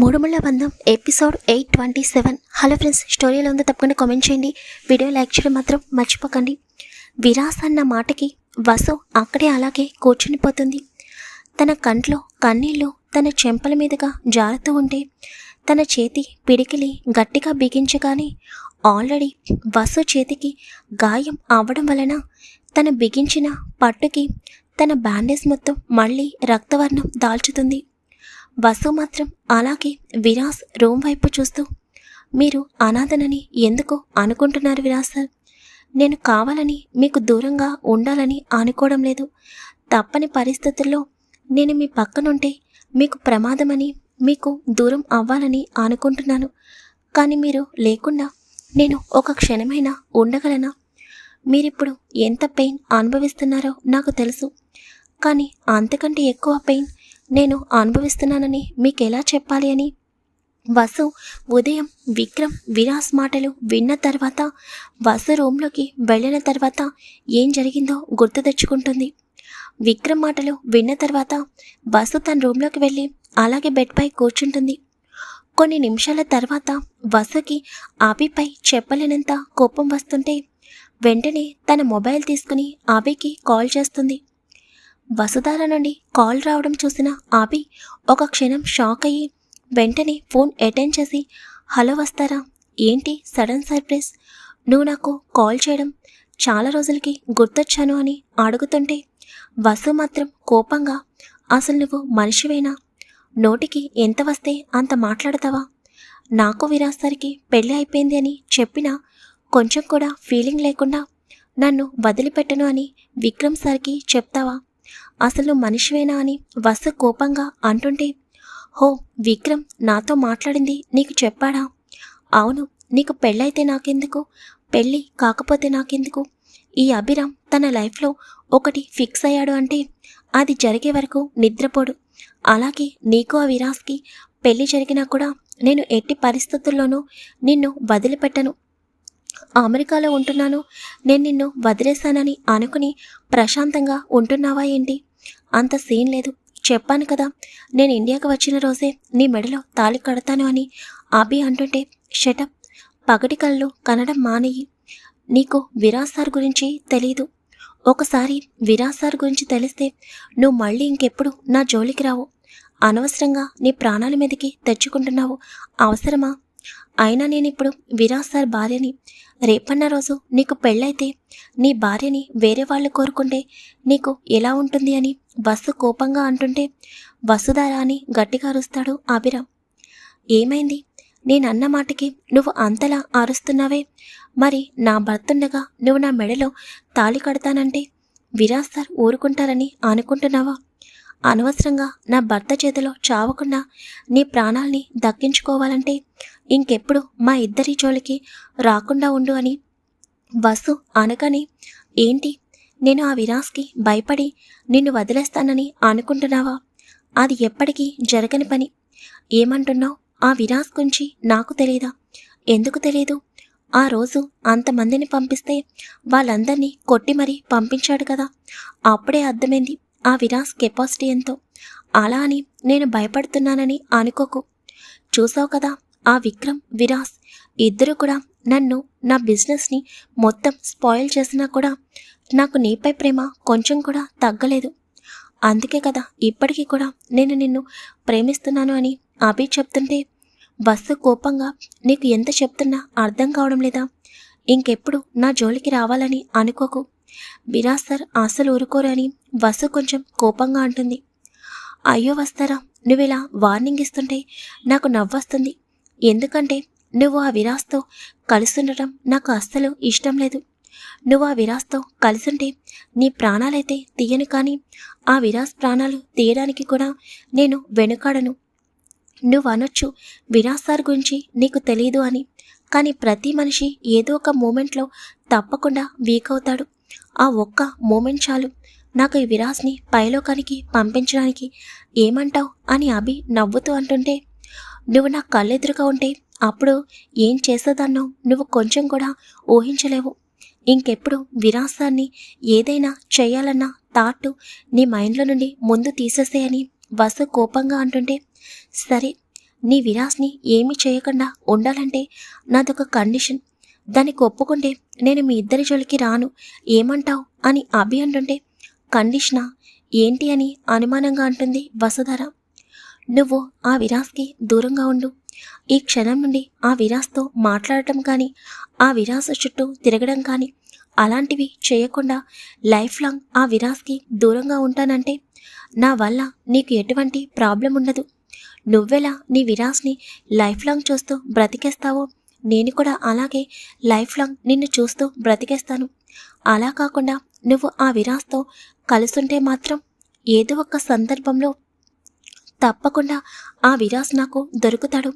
Moodumulla Bandham episode eight twenty seven. Hello friends స్టోరీలో ఉందో తప్పకుండా కామెంట్ చేయండి. వీడియో లైక్ చేయడం మాత్రం మర్చిపోకండి. విరాస్ అన్న మాటకి వసు అక్కడే అలాగే కూర్చునిపోతుంది. తన కంట్లో కన్నీళ్ళు తన చెంపల మీదుగా జారుతూ ఉంటే తన చేతి పిడికిలి గట్టిగా బిగించగానే ఆల్రెడీ వసు చేతికి గాయం అవ్వడం వలన తన బిగించిన పట్టుకి తన బ్యాండేజ్ మొత్తం మళ్ళీ రక్తవర్ణం దాల్చుతుంది. వసు మాత్రం అలాగే విరాస్ రూమ్ వైపు చూస్తూ మీరు అనాథనని ఎందుకు అనుకుంటున్నారు విరాస్ సార్? నేను కావాలని మీకు దూరంగా ఉండాలని అనుకోవడం లేదు. తప్పని పరిస్థితుల్లో నేను మీ పక్కనుంటే మీకు ప్రమాదమని మీకు దూరం అవ్వాలని అనుకుంటున్నాను. కానీ మీరు లేకుండా నేను ఒక క్షణమైనా ఉండగలనా? మీరిప్పుడు ఎంత పెయిన్ అనుభవిస్తున్నారో నాకు తెలుసు. కానీ అంతకంటే ఎక్కువ పెయిన్ నేను అనుభవిస్తున్నానని మీకు ఎలా చెప్పాలి అని? వసు ఉదయం విక్రమ్ విరాస్ మాటలు విన్న తర్వాత వసు రూమ్లోకి వెళ్ళిన తర్వాత ఏం జరిగిందో గుర్తు తెచ్చుకుంటుంది. విక్రమ్ మాటలు విన్న తర్వాత వసు తన రూమ్లోకి వెళ్ళి అలాగే బెడ్పై కూర్చుంటుంది. కొన్ని నిమిషాల తర్వాత వసుకి ఆబిపై చెప్పలేనంత కోపం వస్తుంటే వెంటనే తన మొబైల్ తీసుకుని ఆబికి కాల్ చేస్తుంది. వసుధార నుండి కాల్ రావడం చూసిన ఆపి ఒక క్షణం షాక్ అయ్యి వెంటనే ఫోన్ అటెండ్ చేసి హలో వస్తారా? ఏంటి సడన్ సర్ప్రైజ్? నువ్వు నాకు కాల్ చేయడం చాలా రోజులకి గుర్తొచ్చాను అని అడుగుతుంటే వసు మాత్రం కోపంగా అసలు నువ్వు మనిషివేనా? నోటికి ఎంత వస్తే అంత మాట్లాడతావా? నాకు విరాస్తారికి పెళ్ళి అయిపోయింది అని చెప్పినా కొంచెం కూడా ఫీలింగ్ లేకుండా నన్ను వదిలిపెట్టను అని విక్రమ్ సార్కి చెప్తావా? అసలు మనిషివేనా అని వసు కోపంగా అంటుంటే హో విక్రమ్ నాతో మాట్లాడింది నీకు చెప్పాడా? అవును నీకు పెళ్ళైతే నాకెందుకు? పెళ్ళి కాకపోతే నాకెందుకు? ఈ అభిరామ్ తన లైఫ్లో ఒకటి ఫిక్స్ అయ్యాడు అంటే అది జరిగే వరకు నిద్రపోడు. అలాగే నీకు ఆ విరాస్కి పెళ్ళి జరిగినా కూడా నేను ఎట్టి పరిస్థితుల్లోనూ నిన్ను వదిలిపెట్టను. అమెరికాలో ఉంటున్నాను నేను నిన్ను వదిలేశానని అనుకుని ప్రశాంతంగా ఉంటున్నావా ఏంటి? అంత సీన్ లేదు. చెప్పాను కదా నేను ఇండియాకి వచ్చిన రోజే నీ మెడలో తాళి కడతాను అని. అభి అంటుంటే షటప్ పగటి కళ్ళు కనడం మానేయి. నీకు విరాజ్ సార్ గురించి తెలీదు. ఒకసారి విరాజ్ సార్ గురించి తెలిస్తే నువ్వు మళ్ళీ ఇంకెప్పుడు నా జోలికి రావు. అనవసరంగా నీ ప్రాణాల మీదకి తెచ్చుకుంటున్నావు. అవసరమా? అయినా నేను ఇప్పుడు విరాజ్ సార్ భార్యని రేపన్న రోజు నీకు పెళ్ళైతే నీ భార్యని వేరే వాళ్ళు కోరుకుంటే నీకు ఎలా ఉంటుంది అని బస్సు కోపంగా అంటుంటే వసుధారా అని గట్టిగా అరుస్తాడు అభిరామ్. ఏమైంది? నేనన్న మాటకి నువ్వు అంతలా అరుస్తున్నావే? మరి నా భర్తుండగా నువ్వు నా మెడలో తాళి కడతానంటే విరాజ్ సార్ ఊరుకుంటారని అనుకుంటున్నావా? అనవసరంగా నా భర్త చేతిలో చావకుండా నీ ప్రాణాల్ని దక్కించుకోవాలంటే ఇంకెప్పుడు మా ఇద్దరి జోలికి రాకుండా ఉండు అని వసు అనగానే ఏంటి? నేను ఆ విరాస్కి భయపడి నిన్ను వదిలేస్తానని అనుకుంటున్నావా? అది ఎప్పటికీ జరగని పని. ఏమంటున్నావు? ఆ విరాస్ గురించి నాకు తెలియదా ఎందుకు తెలియదు ఆ రోజు అంతమందిని పంపిస్తే వాళ్ళందరినీ కొట్టి మరీ పంపించాడు కదా. అప్పుడే అర్థమైంది. ఆ విరాస్ కెపాసిటీ ఎంతో. అలా అని నేను భయపడుతున్నానని అనుకోకు. చూసావు కదా ఆ విక్రమ్ విరాస్ ఇద్దరు కూడా నన్ను నా బిజినెస్ని మొత్తం స్పాయిల్ చేసినా కూడా నాకు నీపై ప్రేమ కొంచెం కూడా తగ్గలేదు. అందుకే కదా ఇప్పటికీ కూడా నేను నిన్ను ప్రేమిస్తున్నాను అని అభి చెప్తుంటే బస్సు కోపంగా నీకు ఎంత చెప్తున్నా అర్థం కావడం లేదా? ఇంకెప్పుడు నా జోలికి రావాలని అనుకోకు. విరాజ్ సార్ అసలు ఊరుకోరని వసు కొంచెం కోపంగా అంటుంది. అయ్యో వస్తారా నువ్వు ఇలా వార్నింగ్ ఇస్తుంటే నాకు నవ్వొస్తుంది. ఎందుకంటే నువ్వు ఆ విరాస్తో కలుసుండటం నాకు అస్సలు ఇష్టం లేదు. నువ్వు ఆ విరాస్తో కలిసుంటే నీ ప్రాణాలైతే తీయను కానీ ఆ విరాస్ ప్రాణాలు తీయడానికి కూడా నేను వెనుకాడను. నువ్వు అనొచ్చు విరాస్ సార్ గురించి నీకు తెలియదు అని కానీ ప్రతి మనిషి ఏదో ఒక మూమెంట్లో తప్పకుండా వీక్ అవుతాడు. ఆ ఒక్క మూమెంట్ చాలు. నాకు ఈ విరాస్ని పైలోకానికి పంపించడానికి ఏమంటావు? అని అభి నవ్వుతూ అంటుంటే నువ్వు నా కళ్ళెదురుగా ఉంటే అప్పుడు ఏం చేసేదాన్నో నువ్వు కొంచెం కూడా ఊహించలేవు. ఇంకెప్పుడు విరాసాన్ని ఏదైనా చేయాలన్న థాట్ నీ మైండ్లో నుండి ముందు తీసేసేయని వసు కోపంగా అంటుంటే సరే నీ విరాస్ని ఏమీ చేయకుండా ఉండాలంటే నాదొక కండిషన్. దానికి ఒప్పుకుంటే నేను మీ ఇద్దరి జోలికి రాను. ఏమంటావు? అని అభి అంటుంటే కండిషనా ఏంటి అని అనుమానంగా అంటుంది వసుధర. నువ్వు ఆ విరాస్కి దూరంగా ఉండు. ఈ క్షణం నుండి ఆ విరాస్తో మాట్లాడటం కానీ ఆ విరాస్ చుట్టూ తిరగడం కానీ అలాంటివి చేయకుండా లైఫ్ లాంగ్ ఆ విరాస్కి దూరంగా ఉంటానంటే నా వల్ల నీకు ఎటువంటి ప్రాబ్లం ఉండదు. నువ్వెలా నీ విరాస్ని లైఫ్ లాంగ్ చూస్తూ బ్రతికేస్తావో నేను కూడా అలాగే లైఫ్ లాంగ్ నిన్ను చూస్తూ బ్రతికేస్తాను. అలా కాకుండా నువ్వు ఆ విరాస్తో కలుసుంటే మాత్రం ఏదో ఒక సందర్భంలో తప్పకుండా ఆ విరాస్ నాకు దొరుకుతాడు.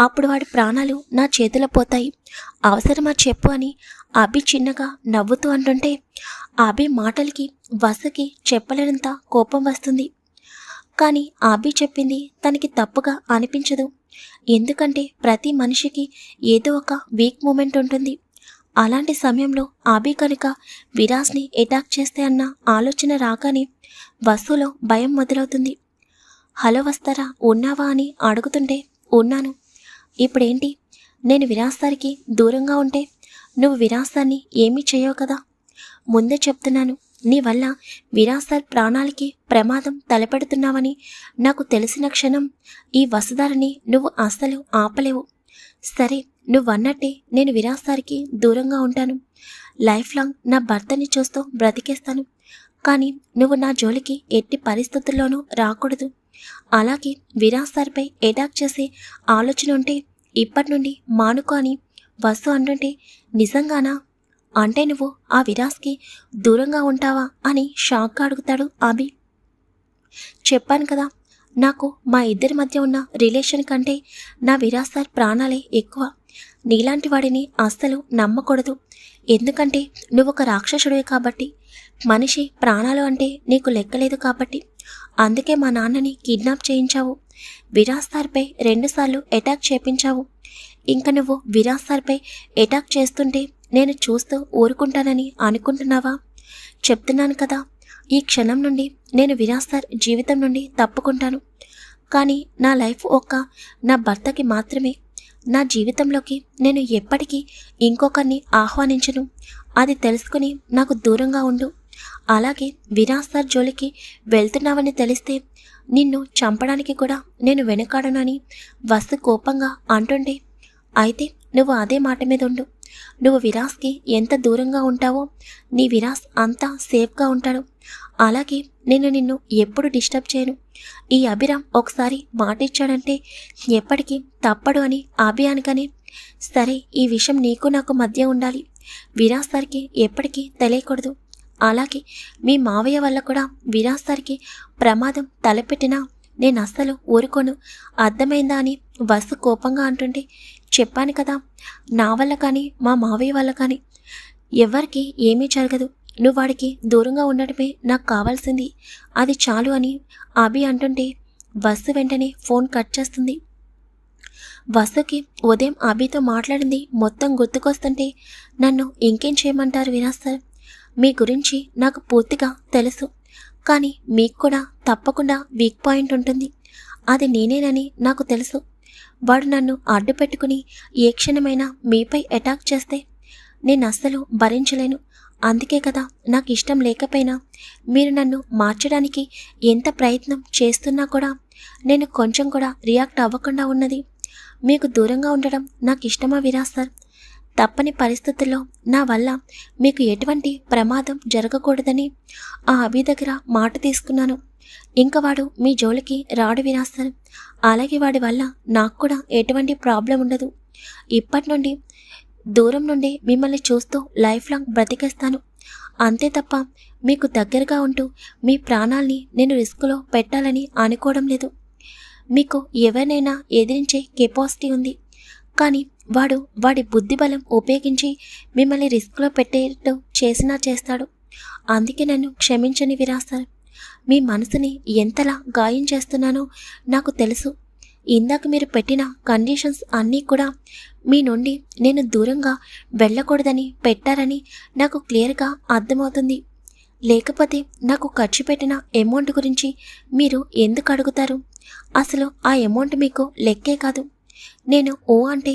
అప్పుడు వాడి ప్రాణాలు నా చేతిలో పోతాయి. అవసరమా చెప్పు అని అభి చిన్నగా నవ్వుతూ అంటుంటే అభి మాటలకి వసకి చెప్పలేనంత కోపం వస్తుంది. కానీ అభి చెప్పింది తనకి తప్పుగా అనిపించదు. ఎందుకంటే ప్రతి మనిషికి ఏదో ఒక వీక్ మూమెంట్ ఉంటుంది. అలాంటి సమయంలో ఆబి కనుక విరాస్ని అటాక్ చేస్తే అన్న ఆలోచన రాగానే వసులో భయం మొదలవుతుంది. హలో వస్తారా ఉన్నావా? అని అడుగుతుంటే ఉన్నాను. ఇప్పుడేంటి? నేను విరాస్తారికి దూరంగా ఉంటే నువ్వు విరాస్తాన్ని ఏమీ చేయవు కదా? ముందే చెప్తున్నాను. నీ వల్ల విరాసర్ ప్రాణాలకి ప్రమాదం తలపెడుతున్నావని నాకు తెలిసిన క్షణం ఈ వసుధారని నువ్వు అసలు ఆపలేవు. సరే నువ్వన్నట్టే నేను విరాసారికి దూరంగా ఉంటాను. లైఫ్ లాంగ్ నా భర్తని చూస్తూ బ్రతికేస్తాను. కానీ నువ్వు నా జోలికి ఎట్టి పరిస్థితుల్లోనూ రాకూడదు. అలాగే విరాసారిపై ఎటాక్ చేసే ఆలోచన ఉంటే ఇప్పటి నుండి మానుకో అని వస్తు అంటుంటే నిజంగానా? అంటే నువ్వు ఆ విరాస్కి దూరంగా ఉంటావా అని షాక్గా అడుగుతాడు అభి. చెప్పాను కదా నాకు మా ఇద్దరి మధ్య ఉన్న రిలేషన్ కంటే నా విరాస్ సార్ ప్రాణాలే ఎక్కువ. నీలాంటి వాడిని అస్సలు నమ్మకూడదు. ఎందుకంటే నువ్వు ఒక రాక్షసుడివి కాబట్టి మనిషి ప్రాణాలు అంటే నీకు లెక్కలేదు కాబట్టి. అందుకే మా నాన్నని కిడ్నాప్ చేయించావు. విరాస్ సార్పై రెండుసార్లు అటాక్ చేపించావు. ఇంకా నువ్వు విరాస్ సార్పై అటాక్ చేస్తుంటే నేను చూస్తూ ఊరుకుంటానని అనుకుంటున్నావా? చెప్తున్నాను కదా. ఈ క్షణం నుండి నేను విరాస్ సార్ జీవితం నుండి తప్పుకుంటాను. కానీ నా లైఫ్ ఒక్క నా భర్తకి మాత్రమే. నా జీవితంలోకి నేను ఎప్పటికీ ఇంకొకరిని ఆహ్వానించను. అది తెలుసుకుని నాకు దూరంగా ఉండు. అలాగే విరాస్ సార్ జోలికి వెళ్తున్నావని తెలిస్తే నిన్ను చంపడానికి కూడా నేను వెనకాడనని వస్తు కోపంగా అంటుండే అయితే నువ్వు అదే మాట మీద ఉండు. నువ్వు విరాస్కి ఎంత దూరంగా ఉంటావో నీ విరాస్ అంతా సేఫ్గా ఉంటాడు. అలాగే నేను నిన్ను ఎప్పుడు డిస్టర్బ్ చేయను. ఈ అభిరామ్ ఒకసారి మాట ఇచ్చాడంటే ఎప్పటికీ తప్పడు అని అభియానికని సరే ఈ విషయం నీకు నాకు మధ్య ఉండాలి. విరాస్ సార్కి ఎప్పటికీ తెలియకూడదు. అలాగే మీ మావయ్య వల్ల కూడా విరాస్ సార్కి ప్రమాదం తలపెట్టినా నేను అస్సలు ఊరుకోను. అర్థమైందా అని వసు కోపంగా అంటుంటే చెప్పాను కదా. నా వల్ల కానీ మా మావయ్య వల్ల కానీ. ఎవరికి ఏమీ జరగదు. నువ్వు వాడికి దూరంగా ఉండటమే నాకు కావాల్సింది. అది చాలు అని అభి అంటుంటే బస్సు వెంటనే ఫోన్ కట్ చేస్తుంది. బస్సుకి ఉదయం అభితో మాట్లాడింది మొత్తం గుర్తుకొస్తుంటే నన్ను ఇంకేం చేయమంటారు వినాస్ సార్? మీ గురించి నాకు పూర్తిగా తెలుసు. కానీ మీకు కూడా తప్పకుండా వీక్ పాయింట్ ఉంటుంది. అది నేనేనని నాకు తెలుసు. వాడు నన్ను అడ్డుపెట్టుకుని ఏ క్షణమైనా మీపై అటాక్ చేస్తే నేను అస్సలు భరించలేను. అందుకే కదా నాకు ఇష్టం లేకపోయినా మీరు నన్ను మార్చడానికి ఎంత ప్రయత్నం చేస్తున్నా కూడా నేను కొంచెం కూడా రియాక్ట్ అవ్వకుండా ఉన్నది. మీకు దూరంగా ఉండడం నాకు ఇష్టమా విరాస్తారు తప్పని పరిస్థితుల్లో నా వల్ల మీకు ఎటువంటి ప్రమాదం జరగకూడదని ఆ అభి దగ్గర మాట తీసుకున్నాను. ఇంక వాడు మీ జోలికి రాడు వినాస్తాను అలాగే వాడి వల్ల నాకు కూడా ఎటువంటి ప్రాబ్లం ఉండదు. ఇప్పటి నుండి దూరం నుండి మిమ్మల్ని చూస్తూ లైఫ్ లాంగ్ బ్రతికేస్తాను. అంతే తప్ప మీకు దగ్గరగా ఉంటూ మీ ప్రాణాల్ని నేను రిస్క్లో పెట్టాలని అనుకోవడం లేదు. మీకు ఎవరినైనా ఎదిరించే కెపాసిటీ ఉంది. కానీ వాడు వాడి బుద్ధి బలం ఉపయోగించి మిమ్మల్ని రిస్క్లో పెట్టేట్టు చేసినా చేస్తాడు. అందుకే నన్ను క్షమించని విరాస్తారు. మీ మనసుని ఎంతలా గాయం చేస్తున్నానో నాకు తెలుసు. ఇందాక మీరు పెట్టిన కండిషన్స్ అన్నీ కూడా మీ నుండి నేను దూరంగా వెళ్ళకూడదని పెట్టారని నాకు క్లియర్గా అర్థమవుతుంది. లేకపోతే నాకు ఖర్చు పెట్టిన అమౌంట్ గురించి మీరు ఎందుకు అడుగుతారు? అసలు ఆ అమౌంట్ మీకు లెక్కే కాదు. నేను ఓ అంటే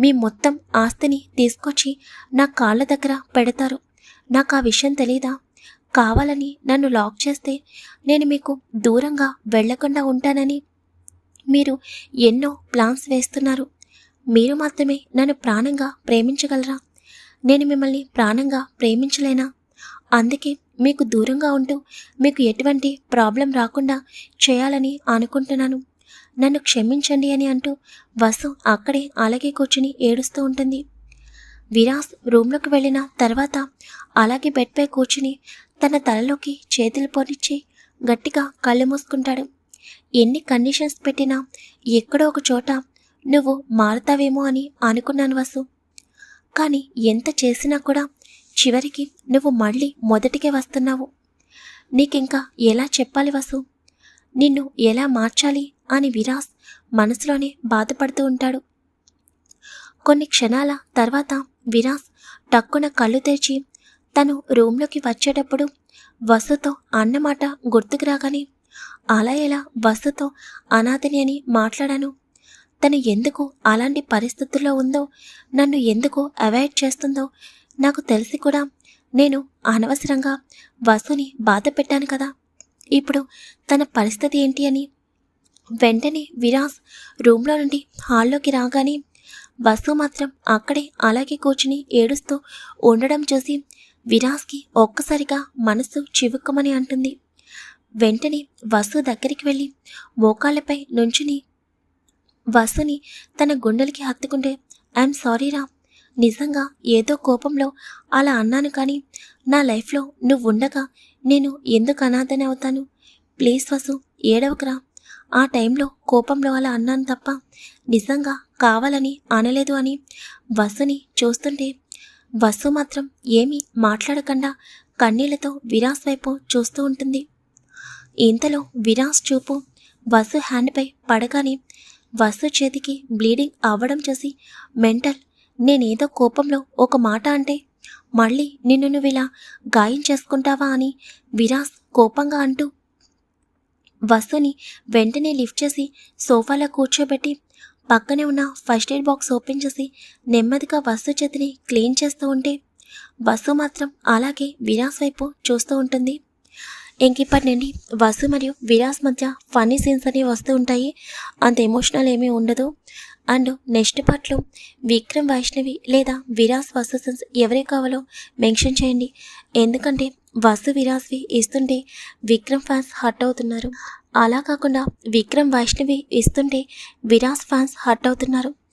మీ మొత్తం ఆస్తిని తీసుకొచ్చి నా కాళ్ళ దగ్గర పెడతారు. నాకు ఆ విషయం తెలీదా? కావాలని నన్ను లాక్ చేస్తే నేను మీకు దూరంగా వెళ్ళకుండా ఉంటానని మీరు ఎన్నో ప్లాన్స్ వేస్తున్నారు. మీరు మాత్రమే నన్ను ప్రాణంగా ప్రేమించగలరా? నేను మిమ్మల్ని ప్రాణంగా ప్రేమించలేనా? అందుకే మీకు దూరంగా ఉంటూ మీకు ఎటువంటి ప్రాబ్లం రాకుండా చేయాలని అనుకుంటున్నాను. నన్ను క్షమించండి అని అంటూ వసు అక్కడే అలాగే కూర్చుని ఏడుస్తూ ఉంటుంది. విరాస్ రూమ్లోకి వెళ్ళిన తర్వాత అలాగే బెడ్పై కూర్చుని తన తలలోకి చేతులు పోనిచ్చి గట్టిగా కళ్ళు మూసుకుంటాడు. ఎన్ని కండిషన్స్ పెట్టినా ఎక్కడో ఒక చోట నువ్వు మారుతావేమో అని అనుకున్నాను వసు. కానీ ఎంత చేసినా కూడా చివరికి నువ్వు మళ్ళీ మొదటికే వస్తున్నావు. నీకింకా ఎలా చెప్పాలి వసు? నిన్ను ఎలా మార్చాలి? అని విరాస్ మనసులోనే బాధపడుతూ ఉంటాడు. కొన్ని క్షణాల తర్వాత విరాస్ టక్కున కళ్ళు తెరిచి తను రూమ్లోకి వచ్చేటప్పుడు వసుతో అన్నమాట గుర్తుకు రాగానే అలా ఎలా వసుతో అనాథని అని మాట్లాడాను? తను ఎందుకు అలాంటి పరిస్థితుల్లో ఉందో నన్ను ఎందుకు అవాయిడ్ చేస్తుందో నాకు తెలిసి కూడా నేను అనవసరంగా వసుని బాధ పెట్టాను కదా. ఇప్పుడు తన పరిస్థితి ఏంటి అని వెంటనే విరాస్ రూమ్లో నుండి హాల్లోకి రాగానే వసు మాత్రం అక్కడే అలాగే కూర్చుని ఏడుస్తూ ఉండడం చూసి విరాస్కి ఒక్కసారిగా మనసు చివుక్కమని అంటుంది. వెంటనే వసు దగ్గరికి వెళ్ళి మోకాళ్ళపై నుంచుని వసుని తన గుండెలకి హత్తుకుంటే ఐఎమ్ సారీరా నిజంగా ఏదో కోపంలో అలా అన్నాను కానీ నా లైఫ్లో నువ్వు ఉండగా నేను ఎందుకు అనాథని అవుతాను? ప్లీజ్ వసు ఏడవకరా. ఆ టైంలో కోపంలో అలా అన్నాను తప్ప నిజంగా కావాలని అనలేదు అని వసుని చూస్తుంటే వసు మాత్రం ఏమీ మాట్లాడకుండా కన్నీళ్ళతో విరాస్ వైపు చూస్తూ ఉంటుంది. ఇంతలో విరాస్ చూపు వసు హ్యాండ్పై పడగానే వసు చేతికి బ్లీడింగ్ అవ్వడం చూసి మెంటల్ నేనేదో కోపంలో ఒక మాట అంటే మళ్ళీ నిన్ను నువ్వు ఇలా గాయం చేసుకుంటావా? అని విరాస్ కోపంగా అంటూ వస్తుని వెంటనే లిఫ్ట్ చేసి సోఫాలో కూర్చోబెట్టి పక్కనే ఉన్న ఫస్ట్ ఎయిడ్ బాక్స్ ఓపెన్ చేసి నెమ్మదిగా వస్తు చేతిని క్లీన్ చేస్తూ ఉంటే వసు మాత్రం అలాగే విరాస్ వైపు చూస్తూ ఉంటుంది. ఇంకిప్పటి నుండి వసు మరియు విరాస్ మధ్య ఫన్నీ సీన్స్ అనేవి వస్తూ ఉంటాయి. అంత ఎమోషనల్ ఏమీ ఉండదు. అండ్ నెక్స్ట్ పార్ట్లో విక్రమ్ వైష్ణవి లేదా విరాస్ వసు సీన్స్ ఎవరే కావాలో మెన్షన్ చేయండి. ఎందుకంటే వసు విరాస్వి ఇస్తుంటే విక్రమ్ ఫ్యాన్స్ హర్ట్ అవుతున్నారు. అలా కాకుండా విక్రమ్ వైష్ణవి ఇస్తుంటే విరాస్ ఫ్యాన్స్ హర్ట్ అవుతున్నారు.